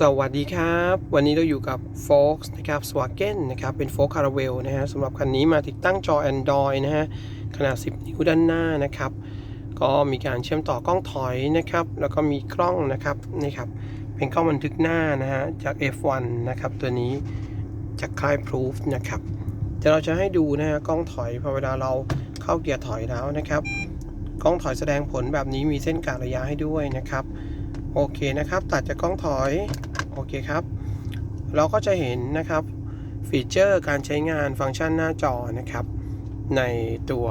สวัสดีครับ วันนี้เราอยู่กับ f o x นะครับ s w a g e n นะครับ เป็น f o x c a r a v e l นะฮะสำหรับคันนี้มาติดตั้งจอ Android นะฮะ ขนาด 10 นิ้วด้านหน้านะครับ ก็มีการเชื่อมต่อกล้องถอยนะครับ แล้วก็มีกล้องนะครับนี่ครับ เป็นกล้องบันทึกหน้านะฮะ จาก F1 นะครับ ตัวนี้จากค่าย Proof นะครับเดี๋ยวเราจะให้ดูนะฮะกล้องถอยพอเวลาเราเข้าเกียร์ถอยแล้วนะครับ กล้องถอยแสดงผลแบบนี้มีเส้นกะระยะให้ด้วยนะครับ โอเคนะครับ ตัดจากกล้องถอย โอเคครับ เราก็จะเห็นนะครับฟีเจอร์การใช้งานฟังก์ชันหน้าจอนะครับ ในตัว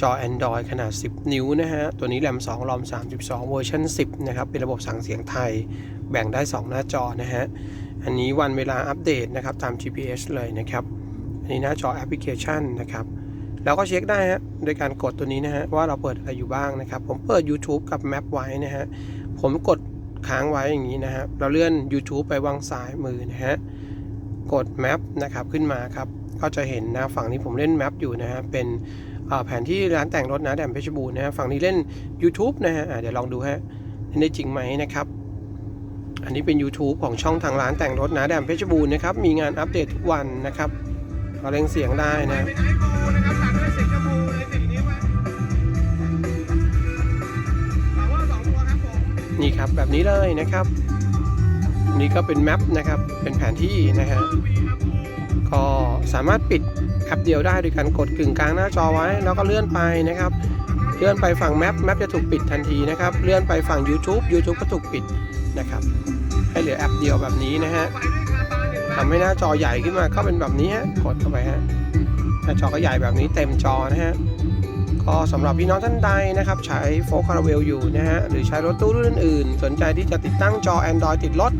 จอ Android ขนาด 10 นิ้วนะฮะ ตัวนี้แรม2รอม 32 เวอร์ชัน10 นะครับ เป็นระบบสั่งเสียงไทย แบ่งได้ 2 หน้าจอนะฮะ อันนี้วันเวลาอัปเดตนะครับ ตาม GPS เลยนะครับ อันนี้หน้าจอแอปพลิเคชันนะครับเราก็เช็คได้ฮะ โดยการกดตัวนี้นะฮะ ว่าเราเปิดอะไรอยู่บ้างนะครับ ผมเปิด YouTube กับ Map ไว้นะฮะ ผมกดค้างไว้อย่างนี้นะครับ เราเลื่อน YouTube ไปวางซ้ายมือนะฮะ กด Map นะครับขึ้นมาครับ ก็จะเห็นนะฝั่งนี้ผมเล่น Map อยู่นะฮะ เป็นแผนที่ร้านแต่งรถนะแดมเพชรบูรณ์นะฮะ ฝั่งนี้เล่น YouTube นะฮะเดี๋ยวลองดูฮะเล่นได้จริงไหมนะครับ อันนี้เป็น YouTube ของช่องทางร้านแต่งรถนะแดมเพชรบูรณ์นะครับ มีงานอัปเดตทุกวันนะครับเราเล่งเสียงได้นะ ครับแบบนี้เลยนะครับ นี่ก็เป็นแมปนะครับ เป็นแผนที่นะฮะก็สามารถปิดแอปเดียวได้โดยการกดกึ่งกลางหน้าจอไว้ แล้วก็เลื่อนไปนะครับ เลื่อนไปฝั่งแมปแมปจะถูกปิดทันทีนะครับ เลื่อนไปฝั่ง YouTube YouTube ก็ถูกปิดนะครับ ให้เหลือแอปเดียวแบบนี้นะฮะทำให้หน้าจอใหญ่ขึ้นมาก็เป็นแบบนี้ฮะกดเข้าไปฮะหน้าจอก็ใหญ่แบบนี้เต็มจอนะฮะ ก็สำหรับพี่น้องท่านใดนะครับ ใช้โฟล์คาราเวลอยู่นะฮะหรือใช้รถตู้รุ่นอื่นๆ สนใจที่จะติดตั้งจอ Android ติดรถ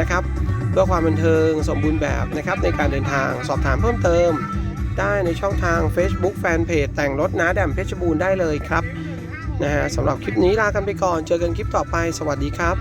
นะครับเพื่อความบันเทิงสมบูรณ์แบบนะครับในการเดินทางสอบถามเพิ่มเติม ได้ในช่องทาง Facebook Fanpage แต่งรถนะแดมเพชรบูรณ์ได้เลยครับนะฮะสำหรับคลิปนี้ลากันไปก่อนเจอกันคลิปต่อไป สวัสดีครับ